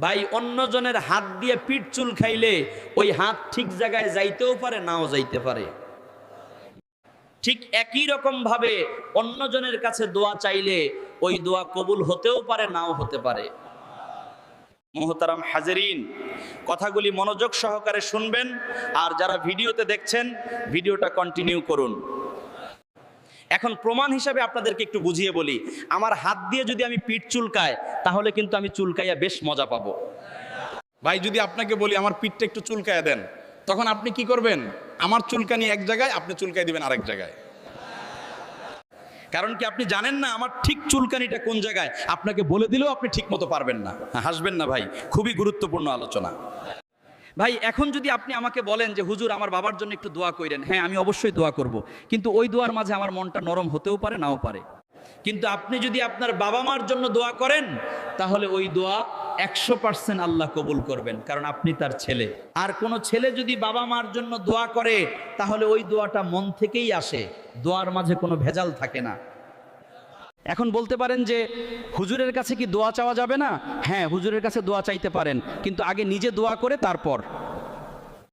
ভাই, অন্যজনের হাত দিয়ে পিঠ চুল খাইলে ওই হাত ঠিক জায়গায় যাইতেও পারে, নাও যাইতে পারে। ঠিক একই রকম ভাবে অন্যজনের কাছে দোয়া চাইলে ওই দোয়া কবুল হতেও পারে, নাও হতে পারে। মোহতারাম হাজেরিন, কথাগুলি মনোযোগ সহকারে শুনবেন আর যারা ভিডিওতে দেখছেন, ভিডিওটা কন্টিনিউ করুন। এখন প্রমাণ হিসাবে আপনাদেরকে একটু বুঝিয়ে বলি। আমার হাত দিয়ে যদি আমি পিঠ চুলকায় তাহলে কিন্তু আমি চুলকাইয়া বেশ মজা পাবো। ভাই, যদি আপনাকে বলি আমার পিঠটা একটু চুলকায় দেন, তখন আপনি কি করবেন? আমার চুলকানি এক জায়গায়, আপনি চুলকায় দিবেন আরেক জায়গায়। কারণ কি আপনি জানেন না আমার ঠিক চুলকানিটা কোন জায়গায়? আপনাকে বলে দিলেও আপনি ঠিক মতো পারবেন না। হাসবেন না ভাই, খুবই গুরুত্বপূর্ণ আলোচনা। ভাই, এখন যদি আপনি আমাকে বলেন যে, হুজুর, আমার বাবার জন্য একটু দোয়া করেন হ্যাঁ আমি অবশ্যই দোয়া করব। কিন্তু ওই দোয়ার মাঝে আমার মনটা নরম হতেও পারে, নাও পারে। কিন্তু আপনি যদি আপনার বাবা মার জন্য দোয়া করেন, তাহলে ওই দোয়া একশো পার্সেন্ট আল্লাহ কবুল করবেন, কারণ আপনি তার ছেলে। আর কোনো ছেলে যদি বাবা মার জন্য দোয়া করে, তাহলে ওই দোয়াটা মন থেকেই আসে। দোয়ার মাঝে কোনো ভেজাল থাকে না। এখন বলতে পারেন যে হুজুরের কাছে কি দোয়া চাওয়া যাবে না? হ্যাঁ হুজুরের কাছে দোয়া চাইতে পারেন, কিন্তু আগে নিজে দোয়া করে তারপর।